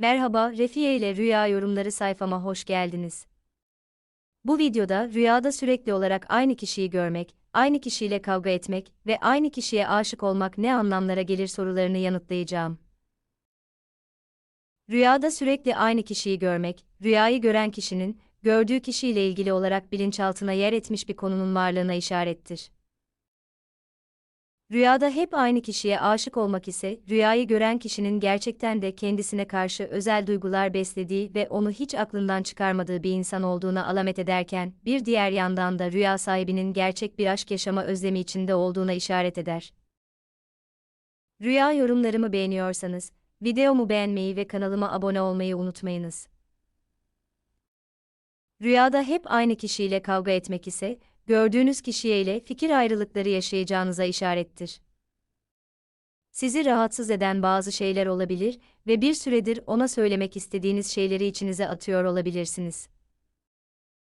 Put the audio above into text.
Merhaba, Refiye ile Rüya Yorumları sayfama hoş geldiniz. Bu videoda rüyada sürekli olarak aynı kişiyi görmek, aynı kişiyle kavga etmek ve aynı kişiye aşık olmak ne anlamlara gelir sorularını yanıtlayacağım. Rüyada sürekli aynı kişiyi görmek, rüyayı gören kişinin, gördüğü kişiyle ilgili olarak bilinçaltına yer etmiş bir konunun varlığına işarettir. Rüyada hep aynı kişiye aşık olmak ise, rüyayı gören kişinin gerçekten de kendisine karşı özel duygular beslediği ve onu hiç aklından çıkarmadığı bir insan olduğuna alamet ederken, bir diğer yandan da rüya sahibinin gerçek bir aşk yaşama özlemi içinde olduğuna işaret eder. Rüya yorumlarımı beğeniyorsanız, videomu beğenmeyi ve kanalıma abone olmayı unutmayınız. Rüyada hep aynı kişiyle kavga etmek ise, gördüğünüz kişiye ile fikir ayrılıkları yaşayacağınıza işarettir. Sizi rahatsız eden bazı şeyler olabilir ve bir süredir ona söylemek istediğiniz şeyleri içinize atıyor olabilirsiniz.